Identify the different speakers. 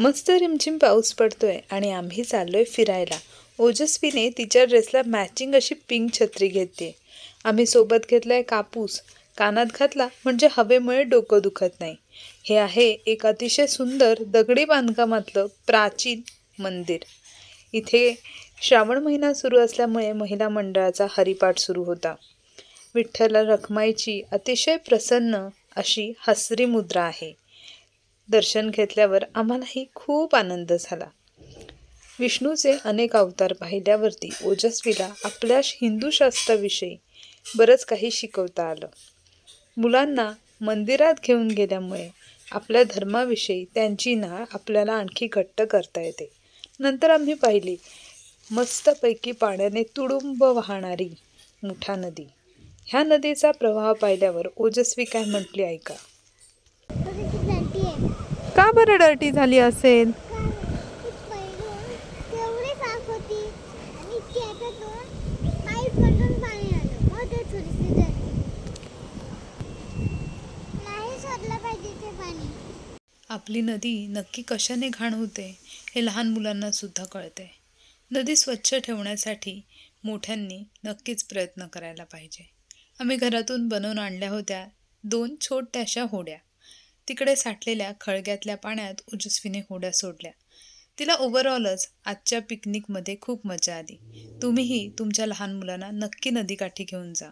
Speaker 1: मस्त रिमझिम पाऊस पडतोय आणि आम्ही चाललोय फिरायला. ओजस्वीने तिच्या ड्रेसला मॅचिंग अशी पिंक छत्री घेते आम्ही सोबत घेतलाय कापूस. कानात घातला म्हणजे हवेमुळे डोकं दुखत नाही. हे आहे एक अतिशय सुंदर दगडी बांधकामातलं प्राचीन मंदिर. इथे श्रावण महिना सुरू असल्यामुळे महिला मंडळाचा हरिपाठ सुरू होता. विठ्ठल रखमाईची अतिशय प्रसन्न अशी हसरी मुद्रा आहे. दर्शन घेतल्यावर आम्हालाही खूप आनंद झाला. विष्णूचे अनेक अवतार पाहिल्यावरती ओजस्वीला आपल्या हिंदू शास्त्राविषयी बरंच काही शिकवता आलं. मुलांना मंदिरात घेऊन गेल्यामुळे आपल्या धर्माविषयी त्यांची नाळ आपल्याला आणखी घट्ट करता येते. नंतर आम्ही पाहिली मस्तपैकी पाण्याने तुडुंब वाहणारी मुठा नदी. ह्या नदीचा प्रवाह पाहिल्यावर ओजस्वी काय म्हटली ऐका. का बरं डर्टी झाली असेल? आपली नदी नक्की कशाने घाण होते हे लहान मुलांना सुद्धा कळते. नदी स्वच्छ ठेवण्यासाठी मोठ्यांनी नक्कीच प्रयत्न करायला पाहिजे. आम्ही घरातून बनवून आणल्या होत्या दोन छोट्याशा होड्या. तिकडे साठलेल्या खळग्यातल्या पाण्यात ओजस्वीने होड्या सोडल्या. तिला ओव्हरऑलच आजच्या पिकनिकमध्ये खूप मजा आली. तुम्हीही तुमच्या लहान मुलांना नक्की नदीकाठी घेऊन जा.